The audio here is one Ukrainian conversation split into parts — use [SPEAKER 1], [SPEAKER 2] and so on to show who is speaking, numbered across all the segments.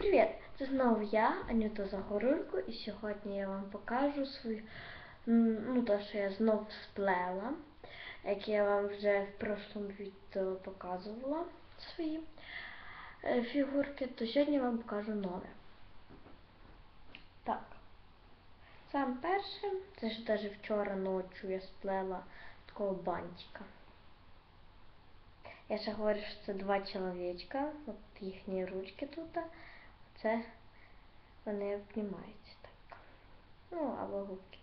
[SPEAKER 1] Привіт! Це знову я, Анюта Загорулько, і сьогодні я вам покажу свою, ну то, що я знов сплела, як я вам вже в прошлому відео показувала свої е, фігурки, то сьогодні я вам покажу нове. Так. Сам перше, це ж навіть вчора ночі я сплела такого бантика. Я ще говорю, що це два чоловічка, от їхні ручки тут. Це вони обнімаються так. Ну, або губки.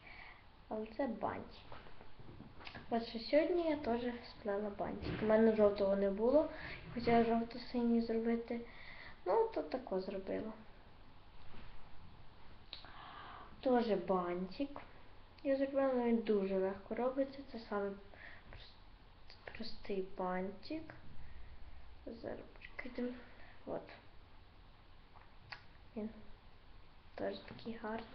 [SPEAKER 1] Але це бантик. От що сьогодні я теж сплела бантик. У мене жовтого не було, хотіла жовто-синій зробити. Ну, то тако зробила. Теж бантик. Я зробила, але він дуже легко робиться. Це саме простий бантик. Зараз почекайте. От. Він теж такий гарний.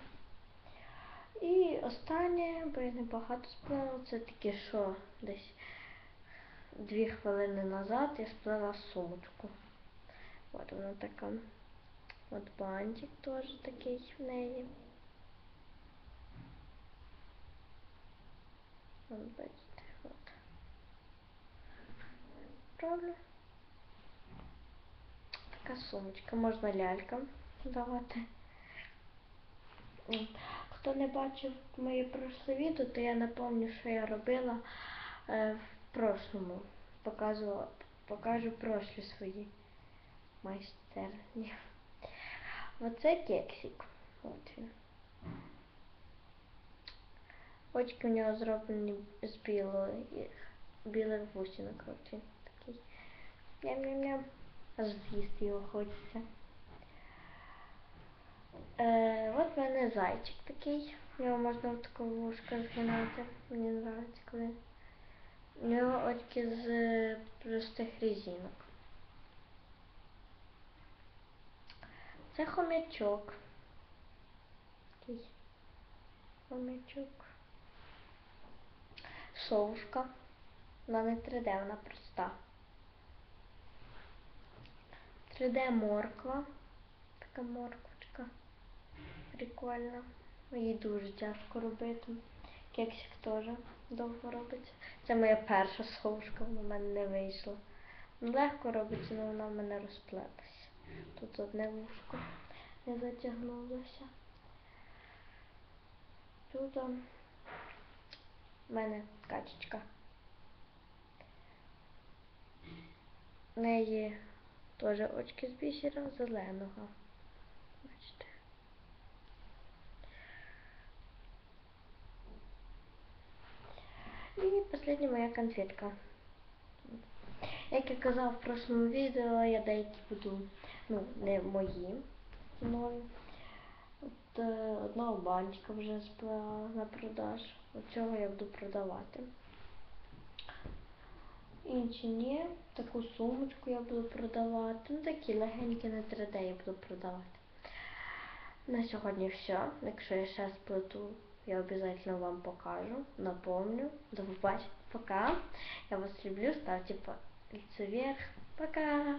[SPEAKER 1] І останнє, бо я небагато сплела, це таке, що десь дві хвилини назад я сплела сумочку. От вона така. От бантик теж такий в неї. От бачите, от. Правильно? Така сумочка, можна лялькам давати. Хто не бачив моє прошле відео, то я напомню, що я робила е, в прошлому. Показувала, покажу прошлі свої майстерні. Оце кексик. От він. Очки у нього зроблені з білої, білих бусинок. От такий. Ням-ням-ням. Аж з'їсти його хочеться. Е, от в мене зайчик такий. Його можна в таку вушку згинати. Мені подобається, коли. У нього очки з е, простих різинок. Це хомячок. Хомячок. Совушка. Вона не 3D, вона проста. 3D морква. Така морквочка. Прикольна. Її дуже тяжко робити. Кексик теж довго робиться. Це моя перша совушка, вона в мене не вийшла. Легко робиться, але вона в мене розплелася. Тут одне вушко не затягнулося. Тут в мене качечка. В неї теж очки з бісера зеленого. Бачите. І моя конфетка. Як я казав в прошлому відео, я деякі буду, ну, не мої нові. От е, одного банчика вже сплела на продаж. Оцього я буду продавати. Інші ні. Таку сумочку я буду продавати. Ну такі легенькі на 3D я буду продавати. На сьогодні все. Якщо я ще сплету, я обязательно вам покажу. Напомню. До побачення. Пока. Я вас люблю. Ставьте пальцы вверх. Пока.